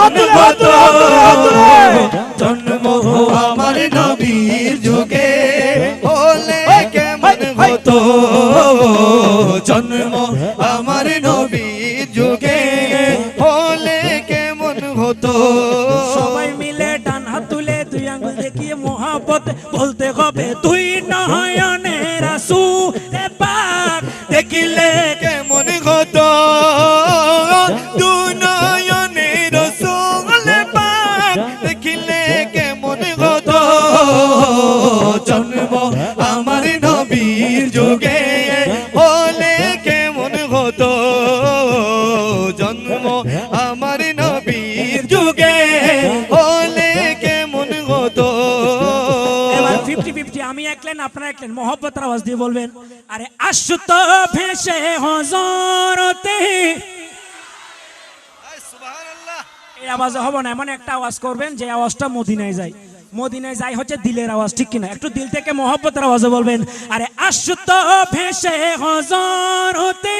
কত জন্ম আমার নবীর যুগে হলে কেমন হতো জন্ম সবাই মিলে ডান হাত তুলে দুই আঙুল দেখিয়ে মহাপত বলতে হবে, তুই না যুগে হলে কেমন হতো? জন্ম আমার নবীর যুগে হলে কেমন হতো? ফিফটি ফিফটি আমি একলেন আপনারা এক লাইন মোহব্বতের আওয়াজ দিয়ে বলবেন আরে আসু তো ভেসে হজরতে। এই আওয়াজ হবে না এমন একটা আওয়াজ করবেন যে আওয়াজটা মদিনায় যায়। মদিনায় যাই হচ্ছে দিলের আওয়াজ, ঠিক কিনা? একটু দিল থেকে মোহব্বতের আওয়াজে বলবেন, আরে আসু ভেসে হজর হতে,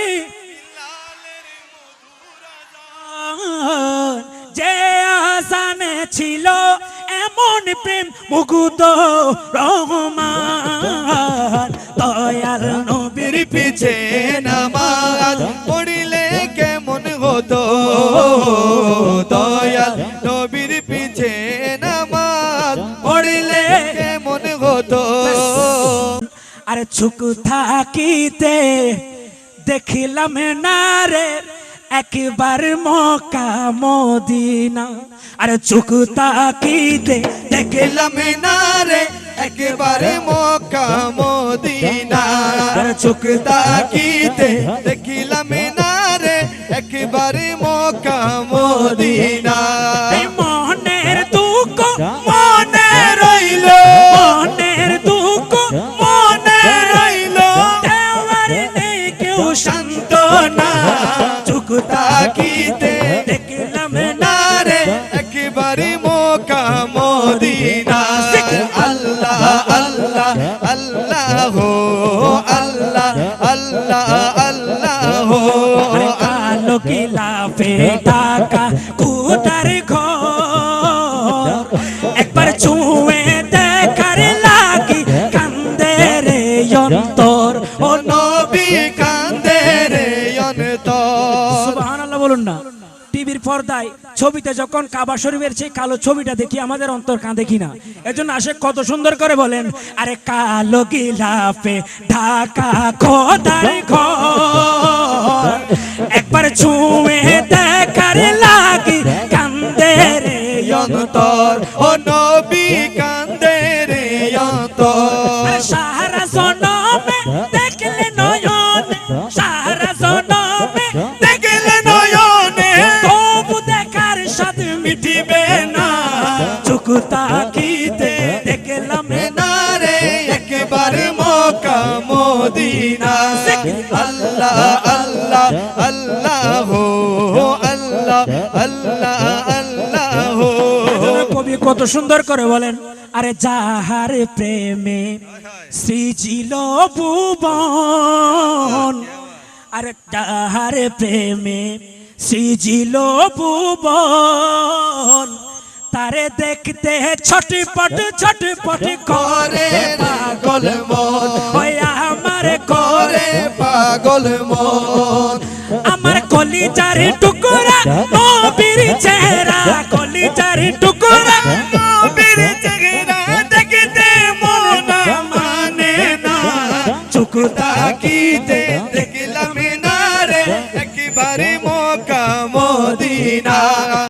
যে আসানে ছিল এমন প্রেম মুগুদ রহমান। দয়াল নবীর পিছে নামাজ পড়িলে কেমন হতো? আরে চুক থাকিতে দেখিলাম না রে, একবার মক্কা মদিনা। আরে চুক তাকিতে দেখিলাম না রে, একেবারে মক্কা মদিনা। চোখ তাকিতে দেখিলাম না রে, একেবারে মক্কা মদিনা। শান্ত না চুক কিতে দেখলাম না রে। একবারে মোকা মদিনা। আল্লাহ আল্লাহ আল্লাহ হো আল্লাহ আল্লাহ আল্লাহ হো আলো কিলা গিলাফে টিভির পর্দায় ছবিতে যখন কাবা শরীফের সেই কালো ছবিটা দেখি, আমাদের অন্তর কাঁদে কিনা? এজন্য আসে কত সুন্দর করে বলেন, আরে কালো গিলাফে ঢাকা খোদাই ঘর, একবার ছুঁয়ে দেখার লাগি কান্দে রে অন্তর। ও তাকিতে দেখলাম না রে একেবারে মক্কা মদিনা আল্লাহ আল্লাহ আল্লাহ হো আল্লাহ আল্লাহ আল্লাহ হো কবি কত সুন্দর করে বলেন, আরে যাহার প্রেমে সৃজিল ভুবন, আরে যাহার প্রেমে সৃজিল ভুবন তারে দেখতে ছটপট ছটপট করে পাগল মন। ওই আমার করে পাগল মন। আমার কলিজার টুকরা, নবীর চেহারা। কলিজার টুকরা, নবীর চেহারা দেখতে মন মানে না। চুক তাকিতে দেখলাম না রে একেবারে মক্কা মদিনা।